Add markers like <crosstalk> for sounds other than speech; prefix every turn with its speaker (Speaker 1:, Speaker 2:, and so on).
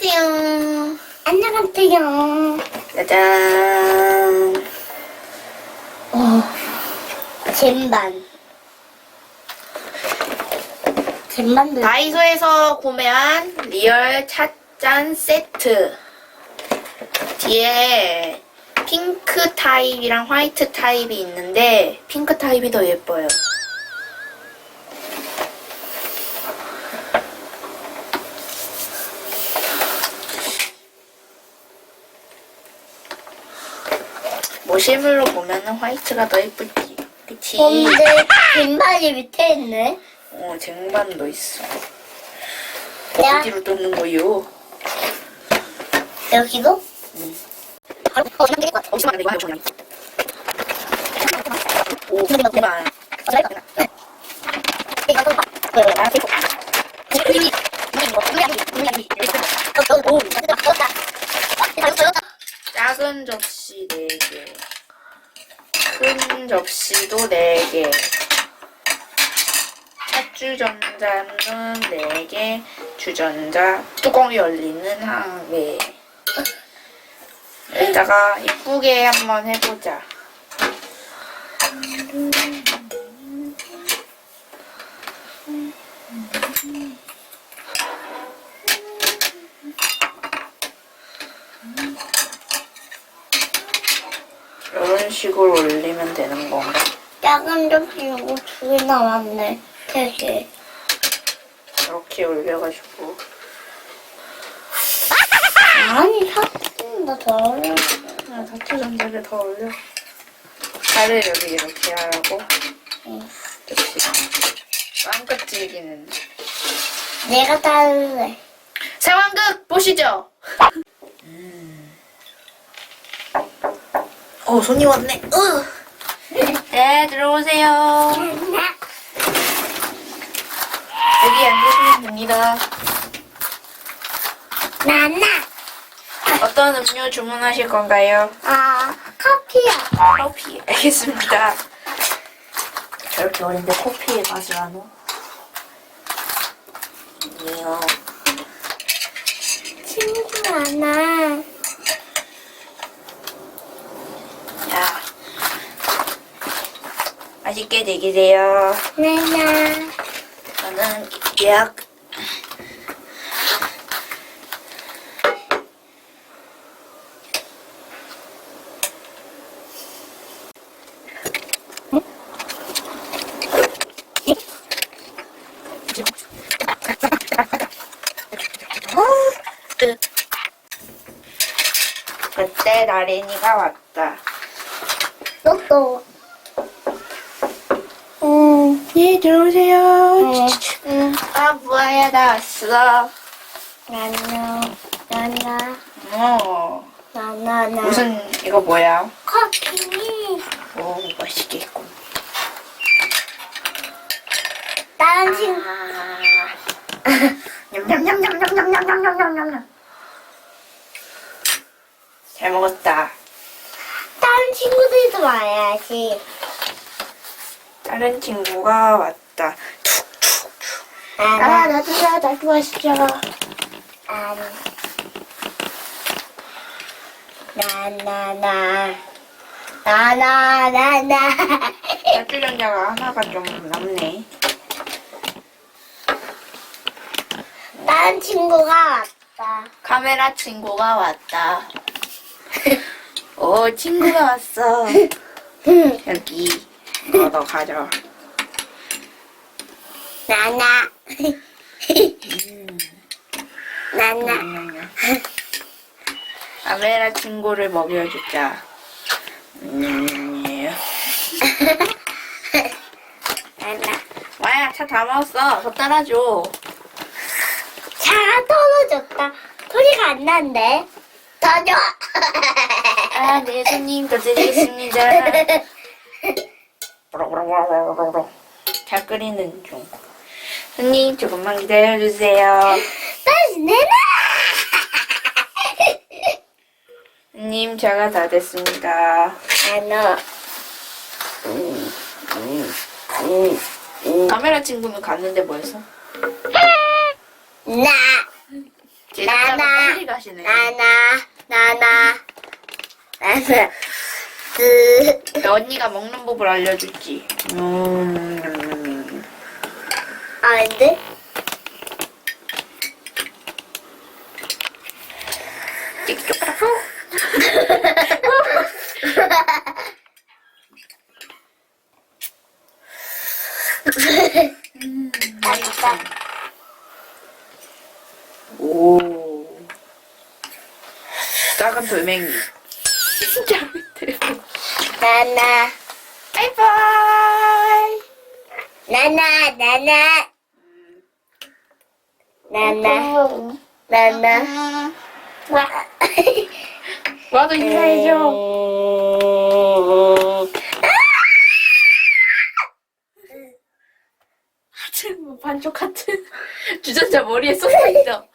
Speaker 1: 나갔대요. 안녕하세요. 짜잔.
Speaker 2: 어, 잼반. 잼반도.
Speaker 1: 다이소에서 구매한 리얼 찻잔 세트. 뒤에 핑크 타입이랑 화이트 타입이 있는데 핑크 타입이 더 예뻐요. 모실물로 보면은 화이트가 더 예쁘지. 그치?
Speaker 2: 근데 젠반이 밑에 있네.
Speaker 1: 어, 쟁반도 있어.
Speaker 2: 야.
Speaker 1: 어디로 뜯는 거요?
Speaker 2: 여기도?
Speaker 1: 어, 그만 될것 같아. 엄청 많은데 이거 엄청 많이. 오, 그만. 작은 접시 4개. 큰 접시도 4개. 찻주전자는 4개. 주전자 뚜껑이 열리는 한 개. 여기다가 이쁘게 한번 해보자. 이런 식으로 올리면 되는 건가?
Speaker 2: 작은 접시 이거 두개 남았네. 세 개.
Speaker 1: 이렇게 올려가지고
Speaker 2: 아니, 사진보다 더 어려워.
Speaker 1: 아, 다투전자를 더 올려. 발을 여기 이렇게 하라고.
Speaker 2: 응.
Speaker 1: 그치. 즐기는.
Speaker 2: 내가 따를래.
Speaker 1: 상황극 보시죠. 어, 손이 왔네. 으. 네, 들어오세요. 여기 앉으시면 됩니다.
Speaker 2: 나나.
Speaker 1: 어떤 음료 주문하실 건가요?
Speaker 2: 아, 커피야.
Speaker 1: 커피. 알겠습니다. 저렇게 어린데 커피의 맛을 안 오? 아니요.
Speaker 2: 친구 많아.
Speaker 1: 자. 맛있게 드세요.
Speaker 2: 나나.
Speaker 1: 저는 예약 그때 나린이가 왔다.
Speaker 2: 또또.
Speaker 1: 음, 예, 들어오세요.
Speaker 2: 응. 응.
Speaker 1: 아, 뭐야, 나 왔어.
Speaker 2: 나나. 나나.
Speaker 1: 어,
Speaker 2: 나나 나.
Speaker 1: 무슨, 이거 뭐야?
Speaker 2: 커피.
Speaker 1: 오, 맛있겠군.
Speaker 2: 다른 친구.
Speaker 1: 아, 냠냠냠냠냠냠냠냠냠냠. 잘 먹었다.
Speaker 2: 다른 친구들도 와야지.
Speaker 1: 다른 친구가 왔다. 아,
Speaker 2: 나나.
Speaker 1: 나도야, 나도 마시자.
Speaker 2: 아니. 나나나. 나나나나.
Speaker 1: 야주전자가 하나가 좀 남네.
Speaker 2: 다른 친구가 왔다.
Speaker 1: 카메라 친구가 왔다. 오, <laughs> 친구가 왔어. <laughs> 여기. 어, 너 가져.
Speaker 2: 나나. 나나.
Speaker 1: 냠냠냠. 카메라 친구를 먹여주자. 냠냠냠.
Speaker 2: 나나.
Speaker 1: 와야, 차 다 먹었어. 더 따라줘.
Speaker 2: 차가 떨어졌다. 소리가 안 난대. 더 줘.
Speaker 1: 아, 네, 손님 더 드리겠습니다. <laughs> 잘 끓이는 중. 손님, 조금만 기다려주세요.
Speaker 2: 내놔.
Speaker 1: 손님, 차가 다 됐습니다.
Speaker 2: 나나.
Speaker 1: 카메라 친구는 갔는데 뭐 했어?
Speaker 2: 나. 나나.
Speaker 1: 빨리 가시네.
Speaker 2: 나나. 나나. 나나 그
Speaker 1: 언니가 먹는 법을 알려줄지. 음.
Speaker 2: 아닌데?
Speaker 1: 찍찍하고.
Speaker 2: 맛있다.
Speaker 1: 오. 작은 돌멩이. 작은 돌멩이.
Speaker 2: 나나
Speaker 1: 바이바이.
Speaker 2: 나나 나나 나나 나나
Speaker 1: 와. 와도 인사해줘. 뭐 반쪽 하트. <laughs> 주전자 머리에 쏟아있어.